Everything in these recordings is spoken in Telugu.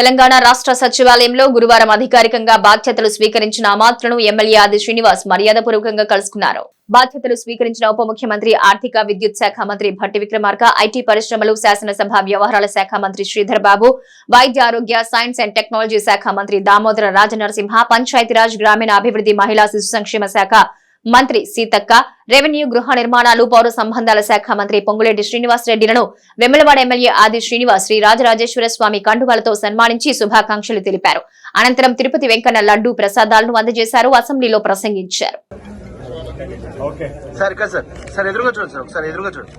తెలంగాణ రాష్ట్ర సచివాలయంలో గురువారం అధికారికంగా బాధ్యతలు స్వీకరించిన అమాత్రులను ఎమ్మెల్యే ఆది శ్రీనివాస్ మర్యాదపూర్వకంగా కలుసుకున్నారు. బాధ్యతలు స్వీకరించిన ఉప ముఖ్యమంత్రి ఆర్థిక విద్యుత్ శాఖ మంత్రి భట్టి విక్రమార్క ఐటీ పరిశ్రమలు శాసనసభ వ్యవహారాల శాఖ మంత్రి శ్రీధర్ బాబు వైద్య ఆరోగ్య సైన్స్ అండ్ టెక్నాలజీ శాఖ మంత్రి దామోదర రాజనరసింహ పంచాయతీరాజ్ గ్రామీణ అభివృద్ధి మహిళా శిశు సంక్షేమ శాఖ మంత్రి సీతక్క రెవెన్యూ గృహ నిర్మాణాలు పౌర సంబంధాల శాఖ మంత్రి పొంగులేటి శ్రీనివాస్ రెడ్డిలను వెమ్మలవాడ ఎమ్మెల్యే ఆది శ్రీనివాస్ శ్రీ రాజరాజేశ్వర స్వామి కండువాలతో సన్మానించి శుభాకాంక్షలు తెలిపారు. అనంతరం తిరుపతి వెంకన్న లడ్డూ ప్రసాదాలను అందజేశారు. అసెంబ్లీలో ప్రసంగించారు. సార్ ఇక్కడ సార్. సార్ ఎదురుగా చూడండి సార్. ఒకసారి ఎదురుగా చూడండి.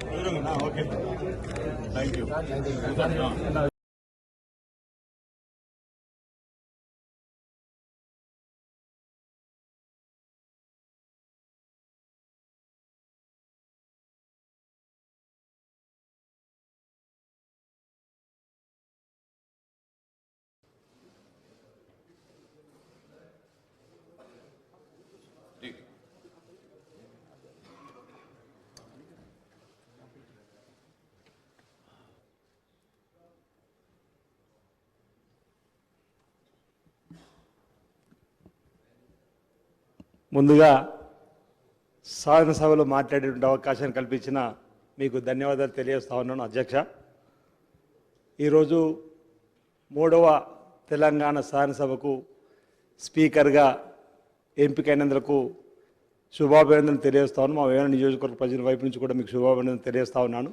ముందుగా సాధన సభలో మాట్లాడేటువంటి అవకాశాన్ని కల్పించిన మీకు ధన్యవాదాలు తెలియజేస్తా ఉన్నాను అధ్యక్ష. ఈరోజు మూడవ తెలంగాణ సాధన సభకు స్పీకర్గా ఎంపికైనందుకు శుభాభినందనలు తెలియజేస్తా ఉన్నాను. మా వేణ నియోజకవర్గ ప్రజల వైపు నుంచి కూడా మీకు శుభాభినందనలు తెలియజేస్తా ఉన్నాను.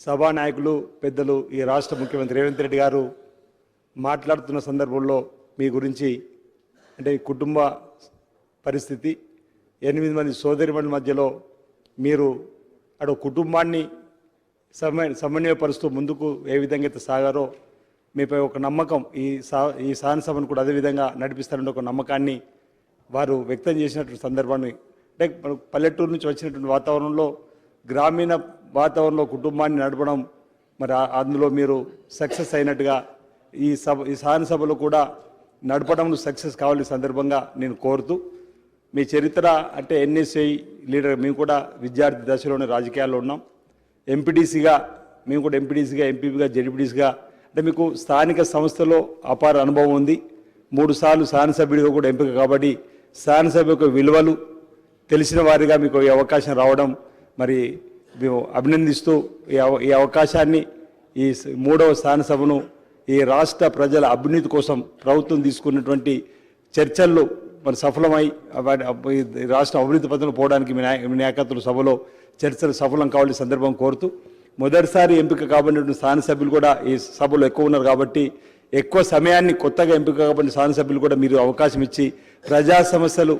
సభా నాయకులు పెద్దలు ఈ రాష్ట్ర ముఖ్యమంత్రి రేవంత్ రెడ్డి గారు మాట్లాడుతున్న సందర్భంలో మీ గురించి అంటే కుటుంబ పరిస్థితి. ఎనిమిది మంది సోదరిమణుల మధ్యలో మీరు అటు కుటుంబాన్ని సమన్వయ సమన్వయపరుస్తూ ముందుకు ఏ విధంగా అయితే సాగారో మీపై ఒక నమ్మకం ఈ సా ఈ సహన సభను కూడా అదేవిధంగా నడిపిస్తారని ఒక నమ్మకాన్ని వారు వ్యక్తం చేసినటువంటి సందర్భాన్ని అంటే పల్లెటూరు నుంచి వచ్చినటువంటి వాతావరణంలో గ్రామీణ వాతావరణంలో కుటుంబాన్ని నడపడం మరి అందులో మీరు సక్సెస్ అయినట్టుగా ఈ సభ ఈ సహన సభలో కూడా నడపడంలో సక్సెస్ కావాలి సందర్భంగా నేను కోరుతూ మీ చరిత్ర అంటే ఎన్ఎస్ఐ లీడర్ మేము కూడా విద్యార్థి దశలోనే రాజకీయాల్లో ఉన్నాం. ఎంపీటీసీగా మేము కూడా ఎంపీటీసీగా ఎంపీపీగా జడ్పీటీసీగా అంటే మీకు స్థానిక సంస్థలో అపార అనుభవం ఉంది. మూడు సార్లు శాసనసభ్యుడిగా కూడా ఎంపిక కాబట్టి శాసనసభ యొక్క విలువలు తెలిసిన వారిగా మీకు ఈ అవకాశం రావడం మరి మేము అభినందిస్తూ ఈ ఈ అవకాశాన్ని ఈ మూడవ శాసనసభను ఈ రాష్ట్ర ప్రజల అభివృద్ధి కోసం ప్రభుత్వం తీసుకున్నటువంటి చర్చల్లో మరి సఫలమై రాష్ట్ర అభివృద్ధి పథంలో పోవడానికి మీ నాయకత్వం సభలో చర్చలు సఫలం కావాలని సందర్భం కోరుతూ మొదటిసారి ఎంపిక కాబడినటువంటి సభ్యులు కూడా ఈ సభలో ఎక్కువ ఉన్నారు కాబట్టి ఎక్కువ సమయాన్ని కొత్తగా ఎంపిక కాబడిన సభ్యులు కూడా మీరు అవకాశం ఇచ్చి ప్రజా సమస్యలు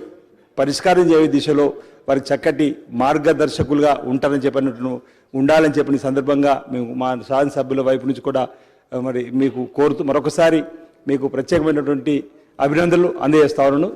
పరిష్కారం చేయే దిశలో వారి చక్కటి మార్గదర్శకులుగా ఉంటారని చెప్పినట్టు ఉండాలని చెప్పిన సందర్భంగా మేము మా శాసనసభ్యుల వైపు నుంచి కూడా మరి మీకు కోరుతూ మరొకసారి మీకు ప్రత్యేకమైనటువంటి అభినందనలు అందజేస్తా ఉన్నాను.